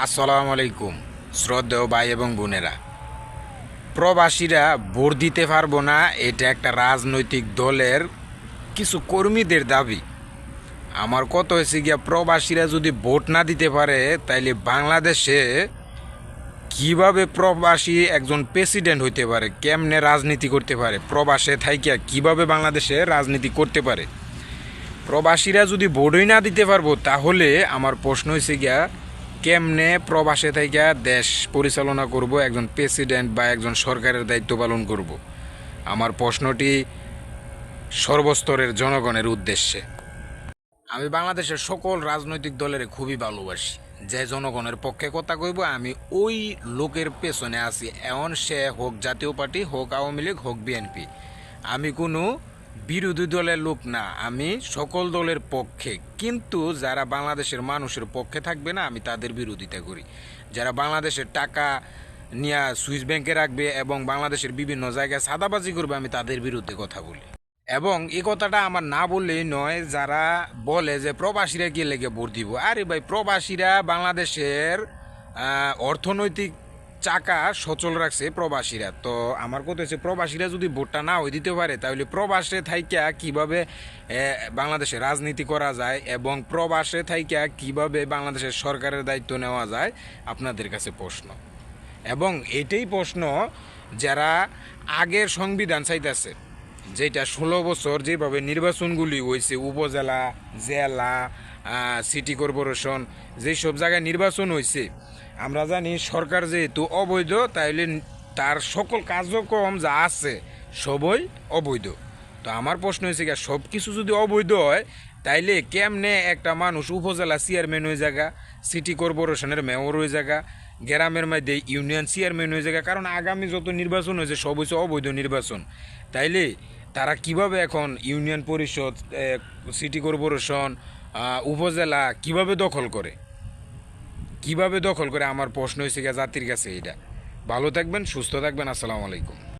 আসসালামু আলাইকুম, শ্রদ্ধেয় ভাই এবং বোনেরা। প্রবাসীরা ভোট দিতে পারব না, এটা একটা রাজনৈতিক দলের কিছু কর্মীদের দাবি। আমার কত হয়েছে গিয়া, প্রবাসীরা যদি ভোট না দিতে পারে, তাইলে বাংলাদেশে কীভাবে প্রবাসী একজন প্রেসিডেন্ট হইতে পারে, কেমনে রাজনীতি করতে পারে, প্রবাসে থাইকিয়া কীভাবে বাংলাদেশে রাজনীতি করতে পারে? প্রবাসীরা যদি ভোটই না দিতে পারব, তাহলে আমার প্রশ্ন হয়েছে গিয়া কেমনে প্রবাসে থেকে দেশ পরিচালনা করব, একজন প্রেসিডেন্ট বা একজন সরকারের দায়িত্ব পালন করব? আমার প্রশ্নটি সর্বস্তরের জনগণের উদ্দেশ্যে। আমি বাংলাদেশের সকল রাজনৈতিক দলের খুবই ভালোবাসি। যে জনগণের পক্ষে কথা কইব, আমি ওই লোকের পেছনে আছি। এমন সে হোক জাতীয় পার্টি, হোক আওয়ামী লীগ, হোক বিএনপি। আমি কোনো বিরোধী দলের লোক না, আমি সকল দলের পক্ষে। কিন্তু যারা বাংলাদেশের মানুষের পক্ষে থাকবে না, আমি তাদের বিরোধিতা করি। যারা বাংলাদেশের টাকা নিয়ে সুইস ব্যাংকে রাখবে এবং বাংলাদেশের বিভিন্ন জায়গায় সাদাবাজি করবে, আমি তাদের বিরুদ্ধে কথা বলি। এবং এই কথাটা আমার না বললেই নয়, যারা বলে যে প্রবাসীরা গিয়ে লেগে ভোট দিব। আরে ভাই, প্রবাসীরা বাংলাদেশের অর্থনৈতিক চাকা সচল রাখছে প্রবাসীরা। তো আমার কথা হচ্ছে প্রবাসীরা যদি ভোটটা না হয়ে দিতে পারে, তাহলে প্রবাসে থাইকা কীভাবে বাংলাদেশে রাজনীতি করা যায় এবং প্রবাসে থাইকা কীভাবে বাংলাদেশের সরকারের দায়িত্ব নেওয়া যায়, আপনাদের কাছে প্রশ্ন। এবং এটাই প্রশ্ন যারা আগের সংবিধান চাইতেছে, যেটা ষোলো বছর যেভাবে নির্বাচনগুলি হয়েছে উপজেলা, জেলা সিটি কর্পোরেশন যেই সব জায়গায় নির্বাচন হয়েছে আমরা জানি সরকার যেহেতু অবৈধ, তাইলে তার সকল কার্যক্রম যা আছে সবই অবৈধ। তো আমার প্রশ্ন হয়েছে কি সব কিছু যদি অবৈধ হয়, তাইলে কেমনে একটা মানুষ উপজেলা চেয়ারম্যান হয়ে জায়গা সিটি কর্পোরেশনের মেয়র হয়ে জায়গা গ্রামের মধ্যে ইউনিয়ন চেয়ারম্যান হয়ে জায়গা কারণ আগামী যত নির্বাচন হয়েছে সব হচ্ছে অবৈধ নির্বাচন। তাইলে তারা কীভাবে এখন ইউনিয়ন পরিষদ সিটি কর্পোরেশন উপজেলা কীভাবে দখল করে? কীভাবে দখল করে? আমার প্রশ্ন হয়েছে জাতির কাছে এটা ভালো থাকবেন, সুস্থ থাকবেন। আসসালামু আলাইকুম।